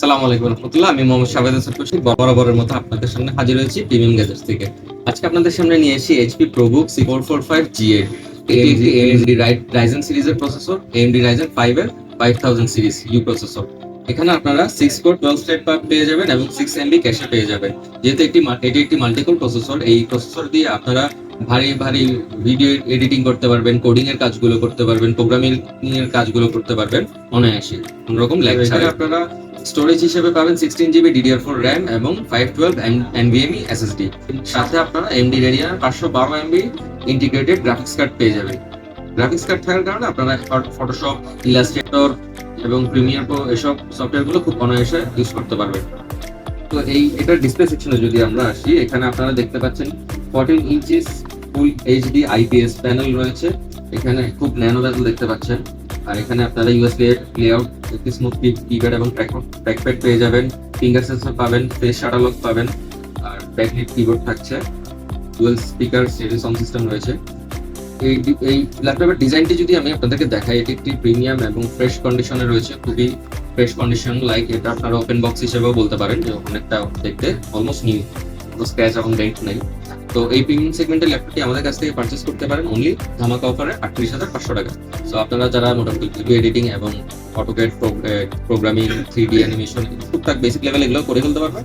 সালামু আলাইকুম রহমতুল্লাহ। আমি মোহাম্মদ শাহেদ হাসান খুশি বরাবরের মতো আপনাদের সামনে হাজির হয়েছি প্রিমিয়াম গ্যাজেটস থেকে। আজকে আপনাদের সামনে নিয়ে এসেছি HP ProBook C four four five G eight এটি এএমডি রাইজেন সিরিজের প্রসেসর এএমডি রাইজেন ফাইভ এর five thousand series U processor এখানে আপনারা সিক্স কোর টুয়েলভ স্টেট পার পেয়ে যাবেন এবং সিক্স এমবি ক্যাশে পেয়ে যাবেন। যেহেতু একটি এটি একটি মাল্টিকোর প্রসেসর এই প্রসেসর দিয়ে আপনারা ভারী ভারী ভিডিও এডিটিং করতে পারবেন কোডিং এর কাজগুলো করতে পারবেন প্রোগ্রামিং এর কাজগুলো করতে পারবেন অনায়াসে। কোন রকম ল্যাগ ছাড়া আপনারা স্টোরেজ হিসেবে পাবেন sixteen GB DDR four RAM এবং ফাইভ টুয়েলভ এনভিএমই এসএসডি সাথে আপনারা এমডি রেডিয়ার পাঁচশো বারো এমবি ইন্টিগ্রেটেড গ্রাফিক্স কার্ড পেয়ে যাবেন। গ্রাফিক্স কার্ড থাকার কারণে আপনারা ফটোশপ ইলাস্ট্রেটর এবং প্রিমিয়ার প্রো এসব সফটওয়্যারগুলো খুব অনায়াসে ইউজ করতে পারবেন। তো এই, এটার ডিসপ্লে সেকশনে যদি আমরা আসি, এখানে আপনারা দেখতে পাচ্ছেন fourteen inches full HD IPS panel রয়েছে। এখানে খুব ন্যানো দেখতে পাচ্ছেন। আর এখানে আপনারা ইউএসবি এর লেআউট একটি স্মুথ কিপ্যাড এবং ট্র্যাকপ্যাড পেয়ে যাবেন। ফিঙ্গার সেন্সর পাবেন ফেস শাটালক পাবেন, আর ব্যাকলিট কিবোর্ড থাকছে। Dual speaker series sound system রয়েছে। এই এই ল্যাপটপের ডিজাইনটি যদি আমি আপনাদেরকে দেখাই, এটি একটি প্রিমিয়াম এবং ফ্রেশ কন্ডিশনে রয়েছে। খুবই ফ্রেশ কন্ডিশন লাইক এটা আপনারা ওপেন বক্স হিসেবেও বলতে পারেন যে অনেকটা দেখতে অলমোস্ট নিউ কোনো স্ক্র্যাচ এবং ডেন্ট নেই। তো এই প্রিমিয়াম সেগমেন্টের ল্যাপটপটি আমাদের কাছ থেকে পারচেস করতে পারেন অনলি ধামাকা অফারে আটত্রিশ হাজার পাঁচশো টাকা। সো আপনারা যারা মোটামুটি ভিডিও এডিটিং এবং AutoCAD programming three D animation টুকটাক বেসিক লেভেল এগুলো করে ফেলতে পারবেন।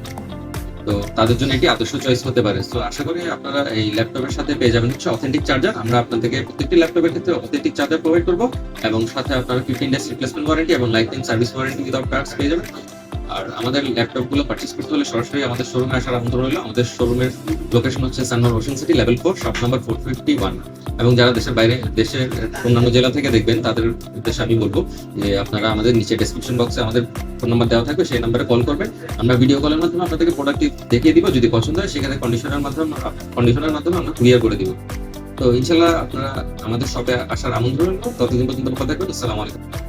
তো তাদের জন্য এটি আদর্শ চয়েস হতে পারে। তো আশা করি আপনারা এই ল্যাপটপের সাথে পেয়ে যাবেন হচ্ছে অথেন্টিক চার্জার আমরা আপনাদেরকে প্রত্যেকটি ল্যাপটপের ক্ষেত্রে অথেন্টিক চার্জার প্রোভাইড করব এবং সাথে আপনারা ফিফটিন ডেজ রিপ্লেসমেন্ট ওয়ারেন্টি এবং lifetime service warranty without cards পেয়ে যাবেন। আর আমাদের ল্যাপটপগুলো পারচেস করতে হলে সরাসরি আমাদের শোরুমে আসার আমন্ত্রণ রইল। আমাদের শোরুমের লোকেশন হচ্ছে Sanmar Ocean City level four shop number four fifty one এবং যারা দেশের বাইরে, দেশের অন্যান্য জেলা থেকে দেখবেন, তাদের উদ্দেশ্যে আমি বলব যে আপনারা আমাদের নিচে ডেসক্রিপশন বক্সে আমাদের ফোন নাম্বার দেওয়া থাকবে, সেই নাম্বারে কল করবেন। আমরা ভিডিও কলের মাধ্যমে আপনাদেরকে প্রোডাক্টটি দেখিয়ে দিব। যদি পছন্দ হয় সেখানে কন্ডিশনের মাধ্যমে কন্ডিশনের মাধ্যমে আমরা ক্লিয়ার করে দিব। তো ইনশাল্লাহ আপনারা আমাদের শপে আসার আমন্ত্রণ ততদিন পর্যন্ত কথা থাকবেন। আসসালামু আলাইকুম।